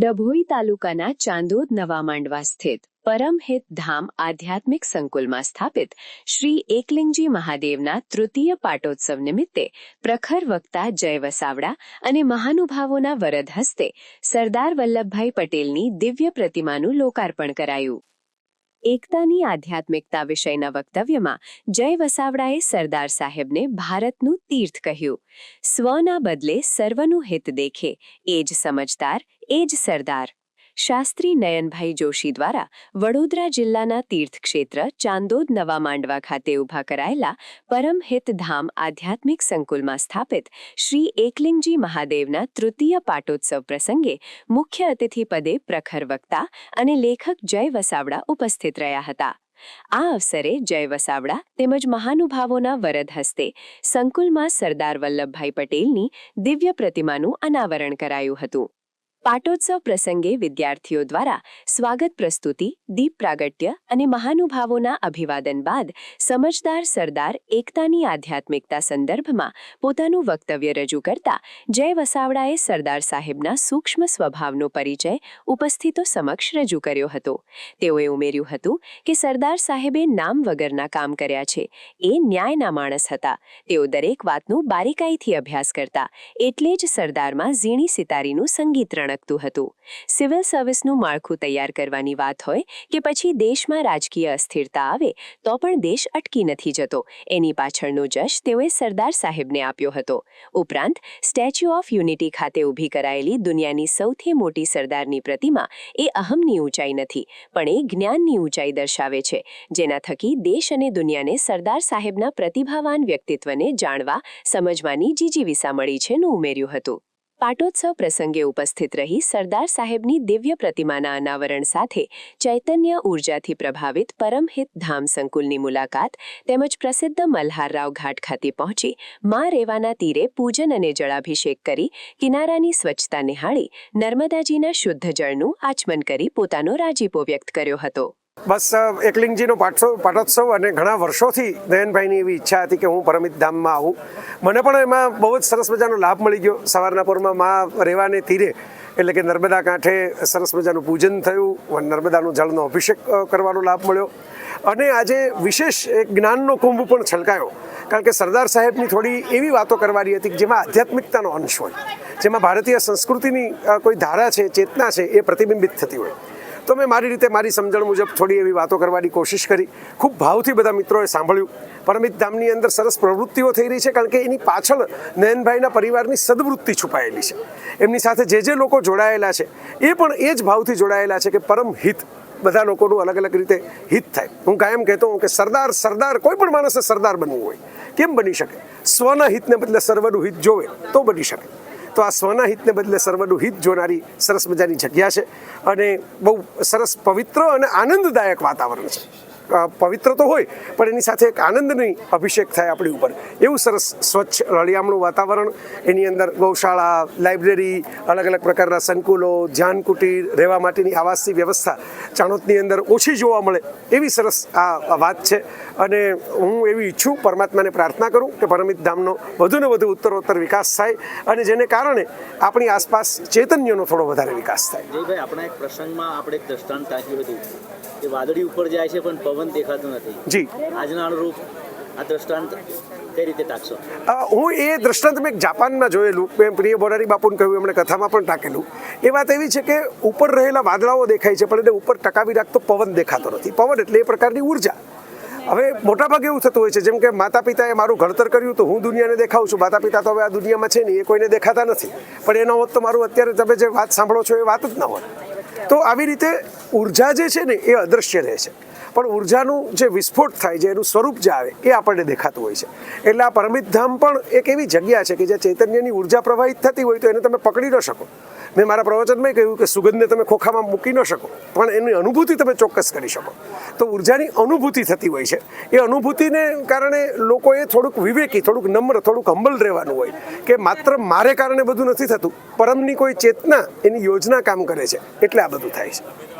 ડભોઈ તાલુકાના ચાંદોદ નવા માંડવા સ્થિત પરમહિત ધામ આધ્યાત્મિક સંકુલમાં સ્થાપિત શ્રી એકલિંગજી મહાદેવના તૃતીય પાટોત્સવ નિમિત્તે પ્રખર વક્તા જય વસાવડા અને મહાનુભાવોના વરદ હસ્તે સરદાર વલ્લભભાઈ પટેલની દિવ્ય પ્રતિમાનું લોકાર્પણ કરાયું. એકતાની આધ્યાત્મિકતા વિષયના વક્તવ્યમાં જય વસાવડાએ સરદાર સાહેબને ભારતનું તીર્થ કહ્યું. સ્વના બદલે સર્વનું હિત દેખે, એ જ સમજદાર એ જ સરદાર. શાસ્ત્રી નયનભાઈ જોશી દ્વારા વડોદરા જિલ્લાના તીર્થક્ષેત્ર ચાંદોદ નવા માંડવા ખાતે ઊભા કરાયેલા પરમહિત ધામ આધ્યાત્મિક સંકુલમાં સ્થાપિત શ્રી એકલિંગજી મહાદેવના તૃતીય પાટોત્સવ પ્રસંગે મુખ્ય અતિથિ પદે પ્રખર વક્તા અને લેખક જય વસાવડા ઉપસ્થિત રહ્યા હતા. આ અવસરે જય વસાવડા તેમજ મહાનુભાવોના વરદ હસ્તે સંકુલમાં સરદાર વલ્લભભાઈ પટેલની દિવ્ય પ્રતિમાનું અનાવરણ કરાયું હતું. પાટોત્સવ પ્રસંગે વિદ્યાર્થીઓ દ્વારા સ્વાગત પ્રસ્તુતિ, દીપ પ્રાગટ્ય અને મહાનુભાવોના અભિવાદન બાદ સમજદાર સરદાર એકતાની આધ્યાત્મિકતા સંદર્ભમાં પોતાનું વક્તવ્ય રજૂ કરતા જય વસાવડાએ સરદાર સાહેબના સૂક્ષ્મ સ્વભાવનો પરિચય ઉપસ્થિતો સમક્ષ રજૂ કર્યો હતો. તેઓએ ઉમેર્યું હતું કે સરદાર સાહેબે નામ વગરના કામ કર્યા છે. એ ન્યાયના માણસ હતા. તેઓ દરેક વાતનું બારીકાઈથી અભ્યાસ કરતા. એટલે જ સરદારમાં ઝીણી સિતારીનું સંગીત રણકતું હતું. સિવિલ સર્વિસનું માળખું તૈયાર કરવાની વાત હોય કે પછી દેશમાં રાજકીય અસ્થિરતા આવે, તો પણ દેશ અટકી નથી જતો. એની પાછળનો જશ તેઓએ સરદાર સાહેબને આપ્યો હતો. ઉપરાંત, સ્ટેચ્યુ ઓફ યુનિટી ખાતે ઊભી કરાયેલી દુનિયાની સૌથી મોટી સરદારની પ્રતિમા એ અહમની ઊંચાઈ નથી, પણ એ જ્ઞાનની ઊંચાઈ દર્શાવે છે, જેના થકી દેશ અને દુનિયાને સરદાર સાહેબના પ્રતિભાવાન વ્યક્તિત્વને જાણવા, સમજવાની જીજીવિસા મળી છે નું ઉમેર્યું હતું. પાટોત્સવ પ્રસંગે ઉપસ્થિત રહી સરદાર સાહેબની દિવ્ય પ્રતિમાના અનાવરણ સાથે ચૈતન્ય ઉર્જાથી પ્રભાવિત પરમહિત ધામ સંકુલની મુલાકાત તેમજ પ્રસિદ્ધ મલ્હારરાવ ઘાટ ખાતે પહોંચી મા રેવાના તીરે પૂજન અને જળાભિષેક કરી કિનારાની સ્વચ્છતા નિહાળી નર્મદાજીના શુદ્ધ જળનું આચમન કરી પોતાનો રાજીપો વ્યક્ત કર્યો હતો. બસ એકલિંગજીનો પાઠો પાઠોત્સવ અને ઘણા વર્ષોથી નયનભાઈની એવી ઈચ્છા હતી કે હું પરમિત ધામમાં આવું. મને પણ એમાં બહુ જ સરસ મજાનો લાભ મળી ગયો. સવારના પોરમાં માં રેવાને તીરે, એટલે કે નર્મદા કાંઠે સરસ મજાનું પૂજન થયું. નર્મદાનું જળનો અભિષેક કરવાનો લાભ મળ્યો. અને આજે વિશેષ એક જ્ઞાનનો કુંભ પણ છલકાયો. કારણ કે સરદાર સાહેબની થોડી એવી વાતો કરવાની હતી કે જેમાં આધ્યાત્મિકતાનો અંશ હોય. જેમાં ભારતીય સંસ્કૃતિની કોઈ ધારા છે, ચેતના છે, એ પ્રતિબિંબિત થતી હોય. તો મેં મારી રીતે મારી સમજણ મુજબ થોડી એવી વાતો કરવાની કોશિશ કરી. ખૂબ ભાવથી બધા મિત્રોએ સાંભળ્યું. પરમિત ધામની અંદર સરસ પ્રવૃત્તિઓ થઈ રહી છે કારણ કે એની પાછળ નયનભાઈના પરિવારની સદવૃત્તિ છુપાયેલી છે. એમની સાથે જે જે લોકો જોડાયેલા છે, એ પણ એ જ ભાવથી જોડાયેલા છે કે પરમ હિત બધા લોકોનું અલગ અલગ રીતે હિત થાય. હું કાયમ કહેતો હોઉં કે સરદાર સરદાર, કોઈ પણ માણસે સરદાર બનવું હોય, કેમ બની શકે? સ્વના હિતને બદલે સર્વનું હિત જોવે તો બની શકે. તો આ સ્વના હિતને બદલે સર્વનું હિત જોનારી સરસ મજાની જગ્યા છે અને બહુ સરસ પવિત્ર અને આનંદદાયક વાતાવરણ છે. પવિત્ર તો હોય, પણ એની સાથે એક આનંદની અભિષેક થાય આપણી ઉપર. એવું સરસ સ્વચ્છ રળિયામણું વાતાવરણ, એની અંદર ગૌશાળા, લાઇબ્રેરી, અલગ અલગ પ્રકારના સંકુલો ધ્યાન કુટીર રહેવા માટેની આવાસની વ્યવસ્થા ચાણોદની અંદર ઓછી જોવા મળે એવી સરસ આ વાત છે. અને હું એવી ઈચ્છું, પરમાત્માને પ્રાર્થના કરું કે પરમિત ધામનો વધુને વધુ ઉત્તરોત્તર વિકાસ થાય અને જેને કારણે આપણી આસપાસ ચૈતન્યનો થોડો વધારે વિકાસ થાય. આપણા એક પ્રસંગમાં આપણે એક દ્રષ્ટાંત ટાંક્યું હતું. કે વાદળી ઉપર જાય છે પણ પવન દેખાતો નથી. જી. આજના અનુરૂપ આ દ્રષ્ટાંત કઈ રીતે ટાંકશો? હું એ દ્રષ્ટાંત મેં જાપાનમાં જોયેલું. મેં પ્રિય બોરારી બાપુને કહ્યું એમણે કથામાં પણ ટાંકેલું. એ વાત એવી છે કે ઉપર રહેલા વાદળાઓ દેખાય છે પણ એને ઉપર ટકાવી રાખતો પવન દેખાતો નથી. પવન એટલે એ પ્રકારની ઊર્જા. હવે મોટાભાગે એવું થતું હોય છે જેમ કે માતા પિતાએ મારું ઘડતર કર્યું તો હું દુનિયાને દેખાઉં છું. માતા પિતા તો હવે આ દુનિયામાં છે નહીં એ કોઈને દેખાતા નથી. પણ એનો હોત તો મારું અત્યારે તમે જે વાત સાંભળો છો એ વાત જ ના હોય તો આવી રીતે ઊર્જા જે છે ને એ અદૃશ્ય રહે છે. પણ ઉર્જાનું જે વિસ્ફોટ થાય છે, એનું સ્વરૂપ જે આવે, એ આપણને દેખાતું હોય છે. એટલે આ પરમિત ધામ પણ એક એવી જગ્યા છે કે જ્યાં ચૈતન્યની ઊર્જા પ્રવાહિત થતી હોય તો એને તમે પકડી ન શકો. મેં મારા પ્રવચનમાં કહ્યું કે સુગંધને તમે ખોખામાં મૂકી ન શકો, પણ એની અનુભૂતિ તમે ચોક્કસ કરી શકો. તો ઉર્જાની અનુભૂતિ થતી હોય છે. એ અનુભૂતિને કારણે લોકોએ થોડુંક વિવેકી, થોડુંક નમ્ર, થોડુંક હંબલ રહેવાનું હોય કે માત્ર મારે કારણે બધું નથી થતું, પરમની કોઈ ચેતના એની યોજના કામ કરે છે, એટલે આ બધું થાય છે.